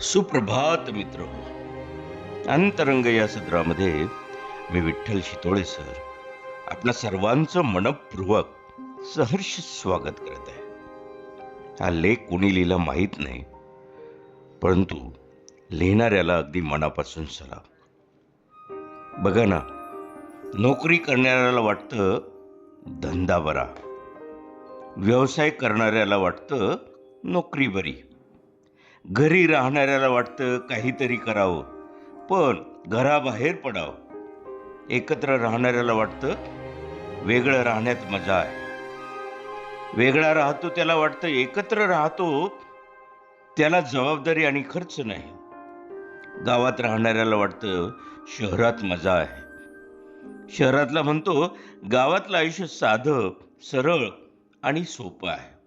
सुप्रभात मित्र हो. अंतरंग या सत्रामध्ये मी विठ्ठल शितोळे सर. आपल्या सर्वांचं मनपूर्वक सहर्ष स्वागत करत आहे. हा लेख कोणी लिहिला माहीत नाही परंतु लिहिणाऱ्याला अगदी मनापासून सलाम. बघा ना नोकरी करणाऱ्याला वाटतं धंदा बरा. व्यवसाय करणाऱ्याला वाटतं नोकरी बरी. घरी राहणाऱ्याला वाटतं काहीतरी करावं पण घराबाहेर पडावं. एकत्र राहणाऱ्याला वाटतं वेगळं राहण्यात मजा आहे. वेगळा राहतो त्याला वाटतं एकत्र राहतो त्याला जबाबदारी आणि खर्च नाही. गावात राहणाऱ्याला वाटतं शहरात मजा आहे. शहरातला म्हणतो गावातलं आयुष्य साधं सरळ आणि सोपं आहे.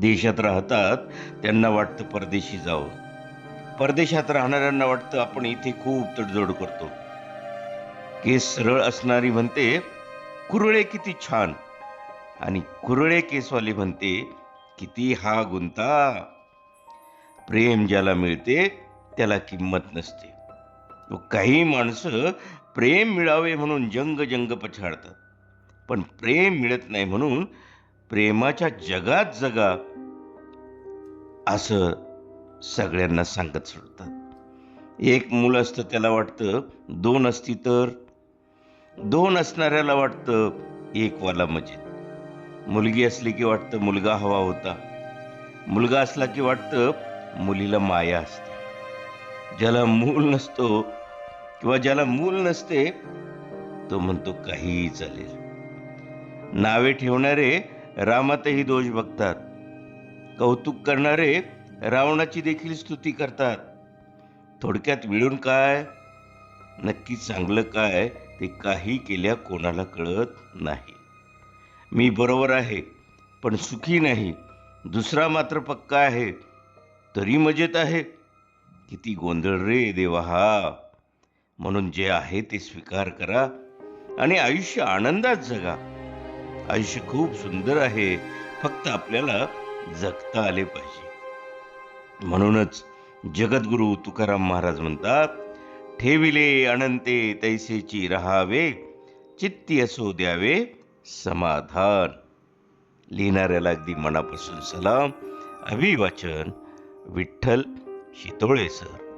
देशात राहतात त्यांना वाटतं परदेशी जावं. परदेशात राहणाऱ्यांना वाटतं आपण इथे खूप तडजोड करतो. केस सरळ असणारी म्हणते कुरळे किती छान. आणि कुरळे केसवाली म्हणते किती हा गुंता. प्रेम ज्याला मिळते त्याला किंमत नसते. तो काही माणसं प्रेम मिळावे म्हणून जंग जंग पछाडतात. पण प्रेम मिळत नाही म्हणून प्रेमाच्या जगात जगा असं सगळ्यांना सांगत सोडतात. एक मूल असतं त्याला वाटतं दोन असती तर दोन असणाऱ्याला वाटतं एक वाला मजेत मुलगी असली की वाटतं मुलगा हवा होता. मुलगा असला की वाटतं मुलीला माया असते. ज्याला मूल नसतो किंवा ज्याला मूल नसते तो म्हणतो काहीही चालेल. नावे ठेवणारे रामातही दोष बघतात. कौतुक करणारे रावणाची देखील स्तुती करतात. थोडक्यात मिळून काय? नक्की चांगलं काय ते काही केल्या कोणाला कळत नाही. मी बरोबर आहे पण सुखी नाही. दुसरा मात्र पक्का आहे. तरी मजेत आहे. किती गोंधळ रे देवा हा. म्हणून जे आहे ते स्वीकार करा आणि आयुष्य आनंदात जगा. आयुष्य खूप सुंदर आहे. फक्त आपल्याला जगता आले पाहिजे. म्हणूनच जगद्गुरु तुकाराम महाराज म्हणतात ठेविले अनंते तैसेची राहावे चित्ती असो द्यावे समाधान. लिहिणाऱ्याला अगदी मनापासून सलाम. अभिवाचन विठ्ठल शितोळे सर.